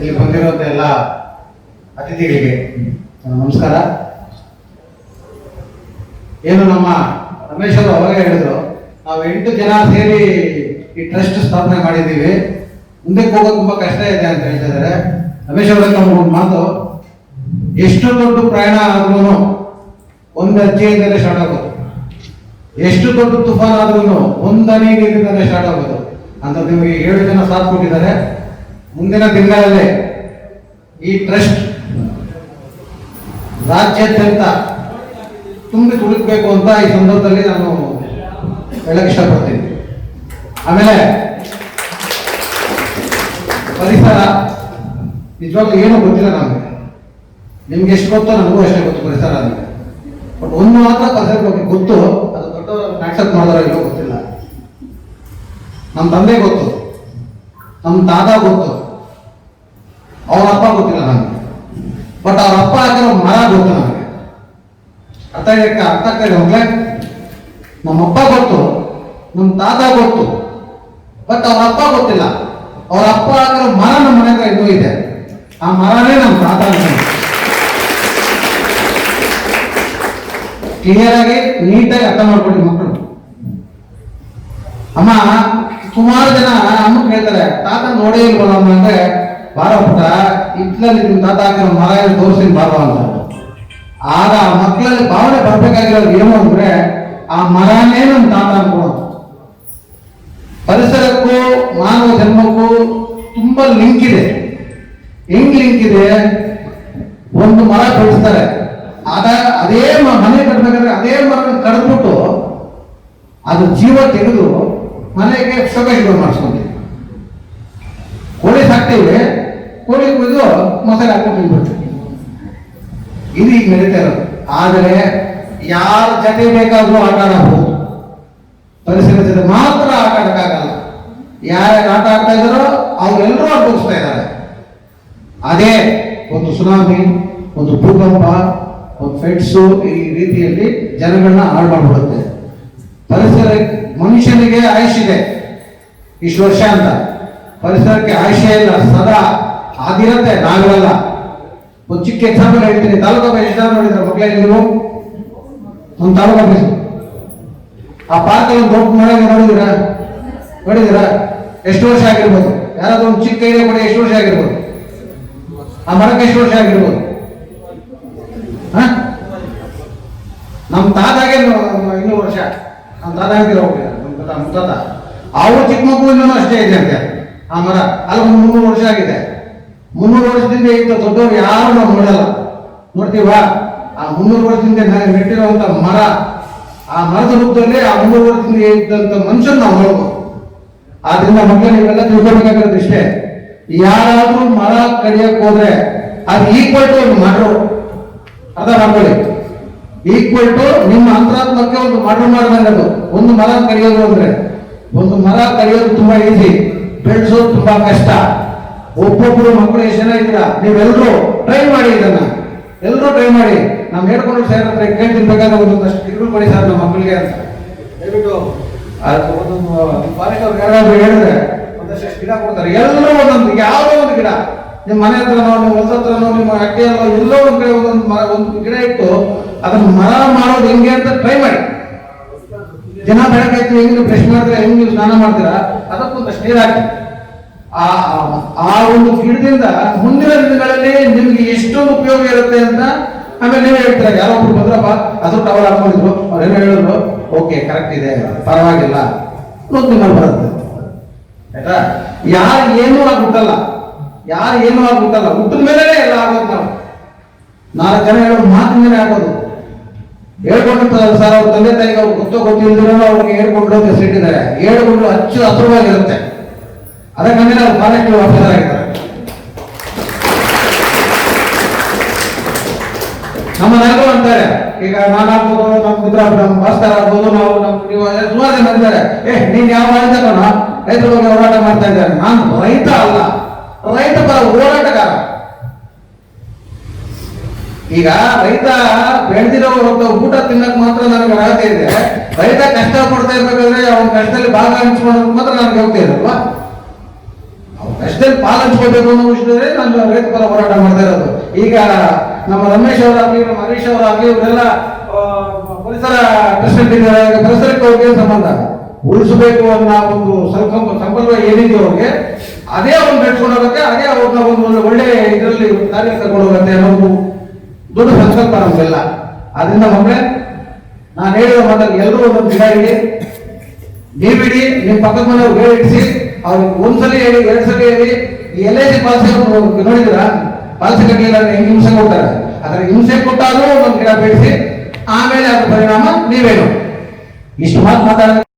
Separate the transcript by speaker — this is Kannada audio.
Speaker 1: ಇಲ್ಲಿ ಬಂದಿರುವಂತ ಎಲ್ಲ ಅತಿಥಿಗಳಿಗೆ ನಮಸ್ಕಾರ. ಏನು ನಮ್ಮ ರಮೇಶ್ ಅವರು ಅವಾಗ ಹೇಳಿದ್ರು, ನಾವು ಎಂಟು ಜನ ಸೇರಿ ಈ ಟ್ರಸ್ಟ್ ಸ್ಥಾಪನೆ ಮಾಡಿದ್ದೀವಿ. ಮುಂದಕ್ಕೆ ಹೋಗೋದು ತುಂಬಾ ಕಷ್ಟ ಇದೆ ಅಂತ ಹೇಳ್ತಿದ್ದಾರೆ. ರಮೇಶ್ ಅವರ ಮಾತು. ಎಷ್ಟು ದೊಡ್ಡ ಪ್ರಯಾಣ ಆದ್ರೂ ಒಂದು ಅಜ್ಜಿಯಿಂದಲೇ ಸ್ಟಾರ್ಟ್ ಆಗೋದು. ಎಷ್ಟು ದೊಡ್ಡ ತುಫಾನ್ ಆದ್ರೂ ಒಂದನೇ ನೀರಿಂದಲೇ ಸ್ಟಾರ್ಟ್ ಆಗೋದು. ಅಂತ ನಿಮಗೆ ಏಳು ಜನ ಸಾಥ್ ಕೊಟ್ಟಿದ್ದಾರೆ. ಮುಂದಿನ ದಿನಗಳಲ್ಲಿ ಈ ಟ್ರಸ್ಟ್ ರಾಜ್ಯಾದ್ಯಂತ ತುಂಬಿ ತುಳುಕಬೇಕು ಅಂತ ಈ ಸಂದರ್ಭದಲ್ಲಿ ನಾನು ಹೇಳಕ್ ಇಷ್ಟಪಡ್ತೀನಿ. ಆಮೇಲೆ ಪರಿಸರ ನಿಜವಾಗ್ಲೂ ಏನೂ ಗೊತ್ತಿಲ್ಲ ನಮಗೆ. ನಿಮ್ಗೆ ಎಷ್ಟು ಗೊತ್ತೋ ನನಗೂ ಅಷ್ಟೇ ಗೊತ್ತು ಪರಿಸರ ಅಂದ್ರೆ. ಬಟ್ ಒಂದು ಮಾತ್ರ ಪರಿಸರ ಬಗ್ಗೆ ಗೊತ್ತು, ಅದು ದೊಡ್ಡವರ ಆಕ್ಸೆಪ್ಟ್ ಮಾಡೋದ್ರ ಇಲ್ಲೋ ಗೊತ್ತಿಲ್ಲ. ನಮ್ಮ ತಂದೆ ಗೊತ್ತು ನಮ್ಮ ತಾತ ಗೊತ್ತು. ಅವ್ರ ಅಪ್ಪ ಗೊತ್ತಿಲ್ಲ ನನಗೆ. ಬಟ್ ಅವ್ರ ಅಪ್ಪ ಹಾಕಿರೋ ಮರ ಗೊತ್ತು ನನಗೆ. ಅರ್ಥ ಇದಕ್ಕೆ ಅರ್ಥ ಆಗ್ತಾ ಹೋಗ್ಲೇ ನಮ್ಮಪ್ಪ ಗೊತ್ತು, ನಮ್ಮ ತಾತ ಗೊತ್ತು ಬಟ್ ಅವ್ರ ಅಪ್ಪ ಗೊತ್ತಿಲ್ಲ. ಅವ್ರ ಅಪ್ಪ ಹಾಕಿರೋ ಮರ ನಮ್ಮ ಮನೆ ಹತ್ರ ಇನ್ನೂ ಇದೆ. ಆ ಮರನೇ ನಮ್ಮ ತಾತ ಕ್ಲಿಯರ್ ಆಗಿ ನೀಟಾಗಿ ಅರ್ಥ ಮಾಡ್ಕೊಳ್ಳಿ ಮಕ್ಕಳು. ಅಮ್ಮ, ಸುಮಾರು ಜನ ಅಮ್ಮ ಹೇಳ್ತಾರೆ ತಾತ ನೋಡೇ ಇಲ್ವಲ್ಲ ಅಂದ್ರೆ ಬಾರ ಪುಟ್ಟ ಇಟ್ಲಲ್ಲಿ ನಿಮ್ಮ ತಾತ ಹಾಕಿರೋ ಮರ ತೋರಿಸಿ ಬಾರ ಅಂತ? ಆಗ ಆ ಮಕ್ಕಳಲ್ಲಿ ಭಾವನೆ ಬರ್ಬೇಕಾಗಿರೋದು ಏನು ಅಂದ್ರೆ ಆ ಮರನೇ ನಮ್ಮ ತಾತ ಅನ್ಕೊಳ್ಳೋದು. ಪರಿಸರಕ್ಕೂ, ಮಾನವ ಜನ್ಮಕ್ಕೂ ತುಂಬಾ ಲಿಂಕ್ ಇದೆ. ಹೆಂಗ್ ಲಿಂಕ್ ಇದೆ? ಒಂದು ಮರ ಬೆಳೆಸ್ತಾರೆ. ಆದ ಅದೇ ಮನೆ ಕಟ್ಬೇಕಾದ್ರೆ ಅದೇ ಮರ ಕಡ್ದ್ಬಿಟ್ಟು ಅದು ಜೀವ ತೆಗೆದು ಮನೆಗೆ ಸೊಗ ಮಾಡಿಸ್ಕೊಂತೀವಿ ಕೋಳಿ ಸಾಕ್ತೇವೆ ಕೋಳಿ ಮೊಸರು ಹಾಕೊಂಡು ತಿನ್ಬಿಡ್ತೀವಿ ಇದು ಈಗ ನಡೀತಾ ಇರೋದು. ಆದರೆ ಯಾರ ಜೊತೆ ಬೇಕಾದ್ರೂ ಆಟ ಆಡಬಹುದು. ಪರಿಸರ ಜೊತೆ ಮಾತ್ರ ಆಟ ಆಡಕ್ಕಾಗಲ್ಲ. ಯಾರ್ಯಾರು ಆಟ ಆಡ್ತಾ ಇದ್ದಾರೋ ಅವರೆಲ್ಲರೂ ಅನುಭವಿಸ್ತಾ ಇದ್ದಾರೆ. ಅದೇ ಒಂದು ಸುನಾಮಿ ಒಂದು ಭೂಕಂಪ, ಒಂದು ಫೆಟ್ಸು ಈ ರೀತಿಯಲ್ಲಿ ಜನಗಳನ್ನ ಹಾಳು ಮಾಡಿಬಿಡುತ್ತೆ ಪರಿಸರ ಮನುಷ್ಯನಿಗೆ ಆಯುಷ್ಯಿದೆ ಇಷ್ಟು ವರ್ಷ ಅಂತ. ಪರಿಸರಕ್ಕೆ ಆಯುಷ್ಯ ಇಲ್ಲ, ಸದಾ. ಅದಿರತ್ತೆ ನಾವಿರಲ್ಲ ಒಂದು ಚಿಕ್ಕ ಎಕ್ಸಾಂಪಲ್ ಹೇಳ್ತೀನಿ. ತಾಲೂಕು ಆಫೀಸ್ ಎಷ್ಟು ನೋಡಿದ್ರೆ ಮಕ್ಕಳೇ ಒಂದು ತಾಲೂಕು ಆಫೀಸ್ ಆ ಪಾರ್ಕ್ ಒಂದು ದೊಡ್ಡ ಮಳೆ ನೋಡಿದಿರಾ ನೋಡಿದಿರಾ ಎಷ್ಟು ವರ್ಷ ಆಗಿರ್ಬೋದು? ಯಾರಾದ್ರೂ ಒಂದು ಚಿಕ್ಕ ಐಡಿಯಾ ಕೊಡಿ, ಎಷ್ಟು ವರ್ಷ ಆಗಿರ್ಬೋದು? ಆ ಮರಕ್ಕೆ ಎಷ್ಟು ವರ್ಷ ಆಗಿರ್ಬೋದು? ನಮ್ಮ ತಾತಾಗೆ ಇನ್ನೂರು ವರ್ಷ. ನಮ್ಮ ತಾತ ಹೇಳ್ತಿರೋ ನಮ್ಮ ತಾತ ಅವರು ಚಿಕ್ಕ ಮಕ್ಕಳು ಅಷ್ಟೇ ಇದೆ ಅಂತೆ, ಆ ಮರ. ಅಲ್ಲಿ, ಒಂದು ಮುನ್ನೂರು ವರ್ಷ ಆಗಿದೆ. ಮುನ್ನೂರು ವರ್ಷದಿಂದ ಇಂಥ ದೊಡ್ಡವರು ಯಾರು ನಾವು ನೋಡಲ್ಲ. ನೋಡ್ತೀವಾ ಆ ಮುನ್ನೂರು ವರ್ಷದಿಂದ ನನಗೆ ನೆಟ್ಟಿರುವಂತ ಮರ, ಆ ಮರದ ರೂಪದಲ್ಲಿ ಆ ಮುನ್ನೂರು ವರ್ಷದಿಂದ ಇದ್ದಂತ ಮನುಷ್ಯನ ನಾವು ನೋಡ್ಬೋದು. ಆದ್ರಿಂದ ಮಕ್ಕಳು, ನೀವೆಲ್ಲ ತಿಳ್ಕೊಬೇಕಾಗಿರೋದು ಯಾರಾದ್ರೂ ಮರ ಕಡಿಯಕ್ ಹೋದ್ರೆ ಅದು ಈಕ್ವಲ್ ಟು ಒಂದು ಮಾಡ್ರು ಅರ್ಥ ಮಾಡ್ಕೊಳ್ಳಿ. ಈಕ್ವಲ್ ಟು ನಿಮ್ಮ ಅಂತರಾತ್ಮಕ್ಕೆ ಒಂದು ಮಾಡ್ರು ಮಾಡ್ದಂಗದು. ಒಂದು ಮರ ಕಡಿಯೋದು ಅಂದ್ರೆ, ಒಂದು ಮರ ಕಡಿಯೋದು ತುಂಬಾ ಈಸಿ ಬೆಳೆಸೋದು ತುಂಬಾ ಕಷ್ಟ. ಒಬ್ಬೊಬ್ರು ಮಕ್ಕಳು ಎಷ್ಟು ಜನ ಇದ್ದೀರಾ? ನೀವೆಲ್ಲರೂ ಟ್ರೈ ಮಾಡಿ ಇದನ್ನ. ಎಲ್ಲರೂ ಟ್ರೈ ಮಾಡಿ. ನಾವು ಹೇಳ್ಕೊಂಡು ಸರ್ ಹತ್ರ ಕೇಳ್ತೀನಿ ಬೇಕಾದ್ರೆ ಒಂದೊಂದಷ್ಟು ಮಾಡಿ ಕೊಡಿ ಸರ್ ನಮ್ಮ ಮಕ್ಕಳಿಗೆ ಅಂತ. ದಯವಿಟ್ಟು ಅದು ಒಂದೊಂದು ಫಾರೆಸ್ಟ್ ಅವ್ರು ಯಾರಾದ್ರೂ ಹೇಳಿದ್ರೆ ಒಂದಷ್ಟು ಗಿಡ ಕೊಡ್ತಾರೆ. ಎಲ್ಲರೂ ಒಂದೊಂದು ಯಾವುದೋ ಒಂದು ಗಿಡ. ನಿಮ್ಮ ಮನೆ ಹತ್ರನೋ ನಿಮ್ಮ ಹೊಲದ ಹತ್ರನೋ ನಿಮ್ಮ ಅಡ್ಡಿಯಲ್ಲೋ ಎಲ್ಲೋ ಒಂದು ಕಡೆ ಒಂದೊಂದು ಮರ ಒಂದು ಗಿಡ ಇಟ್ಟು ಅದನ್ನ ಮರ ಮಾಡೋದು ಹೆಂಗೆ ಅಂತ ಟ್ರೈ ಮಾಡಿ. ಜನ ಬೆಳಗಾಯ್ತು ಹೆಂಗ್ ನೀವು ಬ್ರಷ್ ಮಾಡಿದ್ರೆ ಹೆಂಗ್ ನೀವು ಸ್ನಾನ ಮಾಡ್ತೀರಾ ಅದಕ್ಕೊಂದಷ್ಟು ನೀರು ಹಾಕಿ. ಆ, ಆ- ಒಂದು ಗಿಡದಿಂದ ಮುಂದಿನ ದಿನಗಳಲ್ಲಿ ನಿಮ್ಗೆ ಎಷ್ಟೊಂದು ಉಪಯೋಗ ಇರುತ್ತೆ ಅಂತ ಆಮೇಲೆ ನೀವು ಹೇಳ್ತಾರೆ? ಯಾರೋ ಒಬ್ರು ಬಂದ್ರಪ್ಪ ಅದು ಟವರ್ ಹಾಕೊಂಡಿದ್ರು. ಅವ್ರೇನೋ ಹೇಳಿದ್ರು ಓಕೆ ಕರೆಕ್ಟ್ ಇದೆ, ಪರವಾಗಿಲ್ಲ. ನಿಮ್ಮಲ್ಲಿ ಬರುತ್ತೆ. ಆಯ್ತಾ? ಯಾರು ಏನೂ ಆಗ್ಬಿಟ್ಟಲ್ಲ. ಯಾರು ಏನೂ ಆಗ್ಬಿಟ್ಟಲ್ಲ. ಹುಟ್ಟಿದ ಮೇಲೆ ಎಲ್ಲ ಆಗೋದು ನಾವು. ನಾಲ್ಕು ಜನ ಹೇಳೋ ಮಾತಿನ ಆಗೋದು. ಹೇಳ್ಕೊಂಡಿರ್ತಾರೆ ಸರ್, ಅವ್ರ ತಂದೆ ತಾಯಿಗೆ ಅವ್ರು ಗೊತ್ತೋ ಗೊತ್ತಿಲ್ದಿರೋ ಅವ್ರಿಗೆ ಹೇಳ್ಕೊಂಡು ಅಂತ ಹೆಸರಿಟ್ಟಿದ್ದಾರೆ ಹೇಳ್ಕೊಂಡು ಅಚ್ಚು ಹತ್ರವಾಗಿರುತ್ತೆ. ಅದಕ್ಕಂದ್ರೆ ಫಾರೆಸ್ಟ್ ಆಫೀಸರ್ ಆಗಿದ್ದಾರೆ ನಮ್ಮ ನಾಯಕರು ಅಂತಾರೆ, ಈಗ ನಾನು ಆಗ್ಬೋದು, ನಮ್ಮ ಮಿತ್ರ ನಮ್ಮ ಭಾಸ್ಕರ್ ಆಗ್ಬೋದು, ನಾವು ನಮ್ಮ ನೀವು ಸುಮಾರು ಜನ ಅಂತಾರೆ ಏ, ನೀನ್ ಯಾವ ರಾಜಕಾರಣ ರೈತರ ಬಗ್ಗೆ ಹೋರಾಟ ಮಾಡ್ತಾ ಇದ್ದಾರೆ. ನಾನು ರೈತ ಅಲ್ಲ. ರೈತ ಪರ ಹೋರಾಟಗಾರ. ಈಗ ರೈತ ಬೆಳೆದಿರೋ ಊಟ ತಿನ್ನಕ್ ಮಾತ್ರ ನನಗೆ ಅರ್ಹತೆ ಇದೆ. ರೈತ ಕಷ್ಟ ಪಡ್ತಾ ಇರ್ಬೇಕಾದ್ರೆ ಅವನ ಕಷ್ಟದಲ್ಲಿ ಭಾಗ ಹಂಚ್ಕೊಳ್ಳೋದಕ್ಕೆ ಮಾತ್ರ ನನಗೆ ಹೋಗ್ತಾ ಇರಲ್ವಾ ಅಷ್ಟೇ ಪಾಲಿಸ್ಕೋಬೇಕು ಅನ್ನೋ ವಿಷಯದಲ್ಲಿ ನಾನು ರೈತ ಪರ ಹೋರಾಟ ಮಾಡ್ತಾ ಇರೋದು. ಈಗ ನಮ್ಮ ರಮೇಶ್ ಅವರಾಗ್ಲಿ, ನಮ್ಮ ಹರೀಶ್ ಅವರಾಗ್ಲಿ, ಇವರೆಲ್ಲ ಪರಿಸರ ಪರಿಸರಕ್ಕೆ ಅವ್ರಿಗೆ ಸಂಬಂಧ? ಉಳಿಸಬೇಕು ಅನ್ನೋ ಒಂದು ಸಂಕಲ್ಪ ಸಂಕಲ್ಪ ಏನಿದೆಯೋ ಅವ್ರಿಗೆ, ಅದೇ ಅವ್ರನ್ನ ಬೆಳೆಸ್ಕೊಂಡು ಅದೇ ಅವ್ರನ್ನ ಒಂದು ಒಳ್ಳೆ ಇದರಲ್ಲಿ ಕಾರ್ಯ ತಗೊಂಡೋಗುತ್ತೆ ಹೋಗುತ್ತೆ ಅನ್ನೋದು ದೊಡ್ಡ ಸಂಕಲ್ಪ ನಮಗೆಲ್ಲ. ಅದರಿಂದ ಮಕ್ಕಳೇ, ನಾನು ಹೇಳಿದ ಮಾತಲ್ಲಿ ಎಲ್ಲರೂ ಒಂದೊಂದು ಗಿಡ ಇಡಿ ನೀವಿಡಿ, ನಿಮ್ಮ ಪಕ್ಕದ ಮನೆಯವ್ರು ಹೇಳಿಸಿ. ಅವ್ರಿಗೆ ಒಂದ್ಸಲ ಹೇಳಿ, ಎರಡ್ ಸಲ ಹೇಳಿ ಎಲ್ ಐ ಸಿ ಪಾಲಿಸಿ ನೋಡಿದ್ರ ಪಾಲಿಸಿ ಕಟ್ಟಲಿಲ್ಲ ಹೆಂಗ್ ಹಿಂಸೆ ಕೊಡ್ತಾರೆ? ಅದ್ರ ಹಿಂಸೆ ಕೊಟ್ಟಾದ್ರೂ ಒಂದು ಗಿಡ ಬೆಳೆಸಿ ಆಮೇಲೆ ಅದ್ರ ಪರಿಣಾಮ ನೀವೇನು? ಇಷ್ಟು ಮಾತು ಮಾತಾಡ